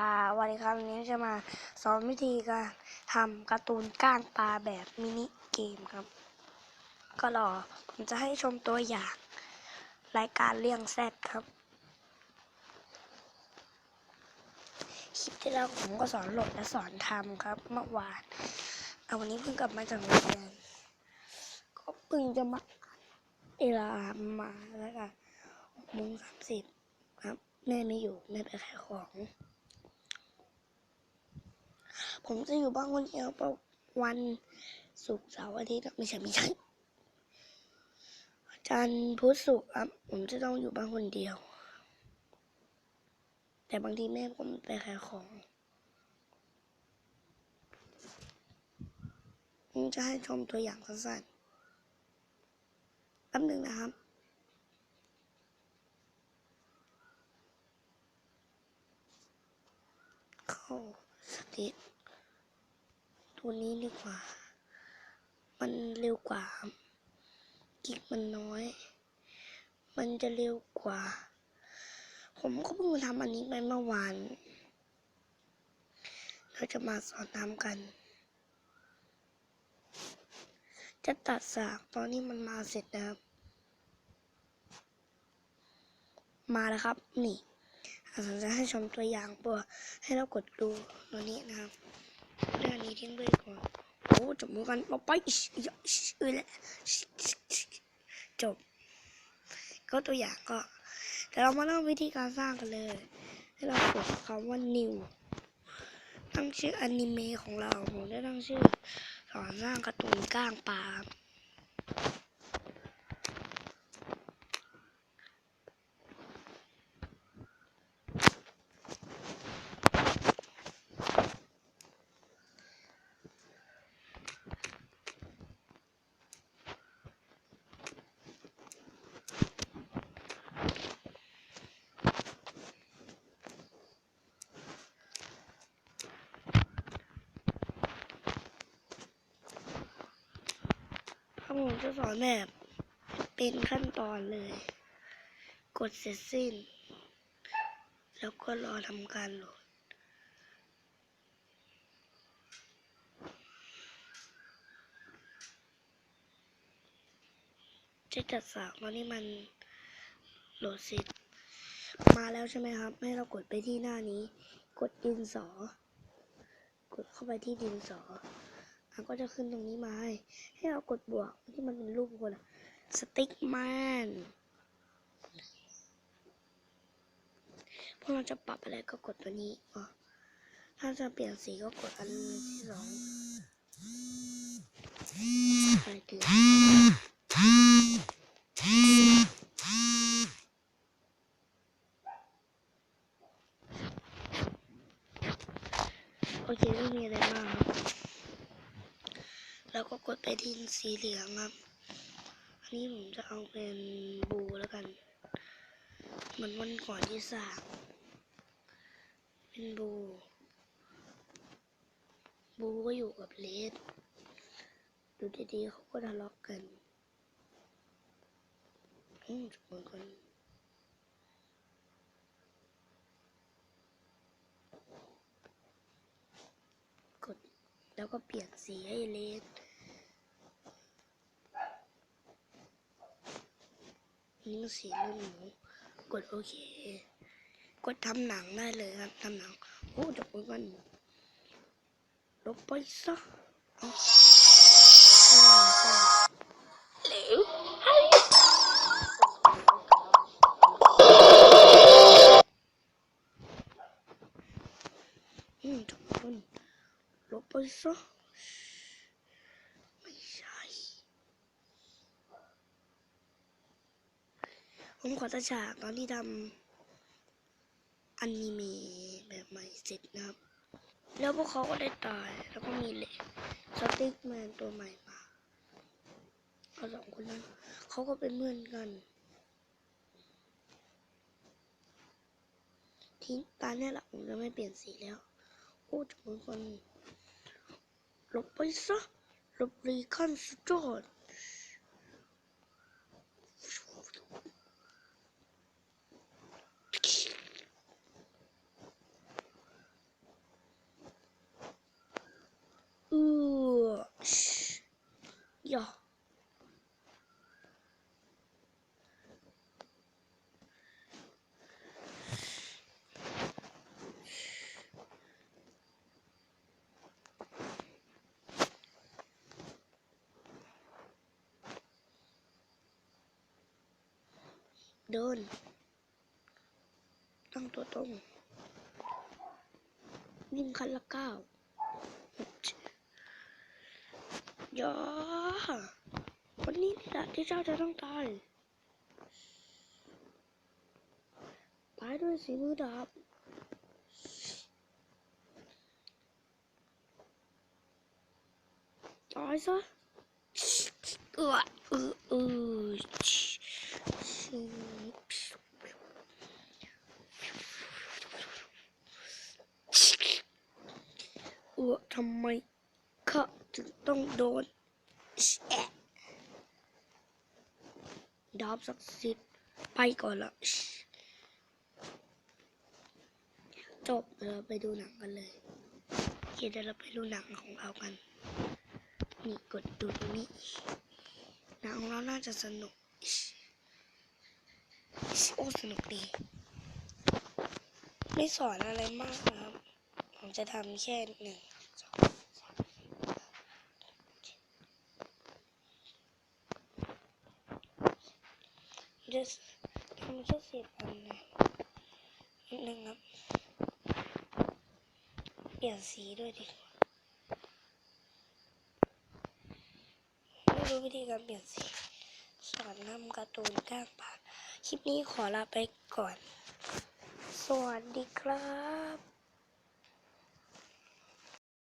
่าวันนี้ครับวันนี้จะมาสอนวิธีการทำการ์ตูนก้างปลาแบบมินิเกมครับ ก็รอผมจะให้ชมตัวอย่าง รายการเลี่ยงแซดครับ คลิปที่แล้วผมก็สอนโหลดและสอนทำครับ เมื่อวาน เอาวันนี้เพิ่งกลับมาจากโรงเรียนก็เพิ่งจะมาเวลามาแล้วกันหกโมงสามสิบครับ แม่ไม่อยู่แม่ไปขายของ ผมจะอยู่บ้านคนเดียวประวันศุกร์เสาร์อาทิตย์ไม่ใช่ไม่ใช่จันทร์พุธศุกร์ครับผมจะต้องอยู่บ้านคนเดียว แต่บางทีแม่ผมไปขายของผมจะให้ชมตัวอย่างสั้นๆแป๊บหนึ่งนะครับ เข้า ติตัวนี้ดีกว่า มันเร็วกว่ากิกมันน้อย มันจะเร็วกว่า ผมก็เพิ่งทำอันนี้ไปเมื่อวานเราจะมาสอนทำกัน จะตัดสากตอนนี้มันมาเสร็จนะครับ มาแล้วครับ นี่ อาจาจะให้ชมตัวอย่างปัวให้เรากดดูตัวนี้นะครับเรื่องนี้ทิ้งไปก่อนโอ้จบมือกันเอาไปอิชอิชอิชเออและจบ ก็ตัวอย่างก็เดี๋ยวเรามาเริ่มวิธีการสร้างกันเลย ให้เรากดคำว่า new ตั้งชื่ออนิเมะของเราผมได้ตั้งชื่อสอนสร้างการ์ตูนก้างปลา จะสอนแบบเป็นขั้นตอนเลย กดเสร็จสิ้น แล้วก็รอทำการโหลดจะจัดสากตอนนี้มันโหลดเสร็จมาแล้วใช่ไหมครับ ให้เรากดไปที่หน้านี้ กดดินสอ กดเข้าไปที่ดินสอ มันก็จะขึ้นตรงนี้มาให้ ให้เรากดบวกที่มันเป็นรูปคนสติ๊กแมนพวกเราจะปรับอะไรก็กดตัวนี้อ๋อถ้าจะเปลี่ยนสีก็กดอันที่สองไปถึงโอเคไม่มีอะไรมากครับ แล้วก็ก ดไปที่สีเหลืองครับ อันนี้ผมจะเอาเป็นบูแล้วกัน มันวันก่อนที่สางเป็นบู บูก็อยู่กับเลสดูดีๆเขาก็ทะเลาะกกันอืมเหมือนกันกดแล้วก็เปลี่ยนสีให้เลส นี่มันสีเลือดหมูกดโอเค กดทำหนังได้เลยครับทำหนังโอ้จบมือกันลบไปซะเอาเหลวให้อืมจบมันลบไปซะไม่ใช่ ผมขอตาฉากตอนที่ทำอนิเมะแบบใหม่เสร็จนะครับ แล้วพวกเขาก็ได้ตาย แล้วก็มีเล็กสติ๊กแมนตัวใหม่มาเอาสองคนนั้นเขาก็เป็นเพื่อนกันทีตาเนี่ยแหละผมจะไม่เปลี่ยนสีแล้ว โอ้จะเหมือนคนหลบไปซะหลบรีขั้นสุดยอ Shh. Ja. Doon. Ang totoo. Yung kalakaw. อย่าวันนี้นี่แหละที่เจ้าจะต้องตายตายด้วยสีมือดาบตายซะเออเออเออเออทำไม ถึงต้องโดนแอะดาบศักสิทธ์ไปก่อนละจบเดี๋ยวเราไปดูหนังกันเลยเคเดี๋ยวเราไปดูหนังของเรากัน นี่กดดูตรงนี้หนังของเราน่าจะสนุก โอ้สนุกดี ไม่สอนอะไรมากนะครับ ผมจะทำแค่หนึ่งสองสาม จะทำแค่สิบอันนะนิดนึงครับเปลี่ยนสีด้วยดิไม่รู้วิธีการเปลี่ยนสีสอนนำการ์ตูนกลางปานคลิปนี้ขอลาไปก่อน สวัสดีครับ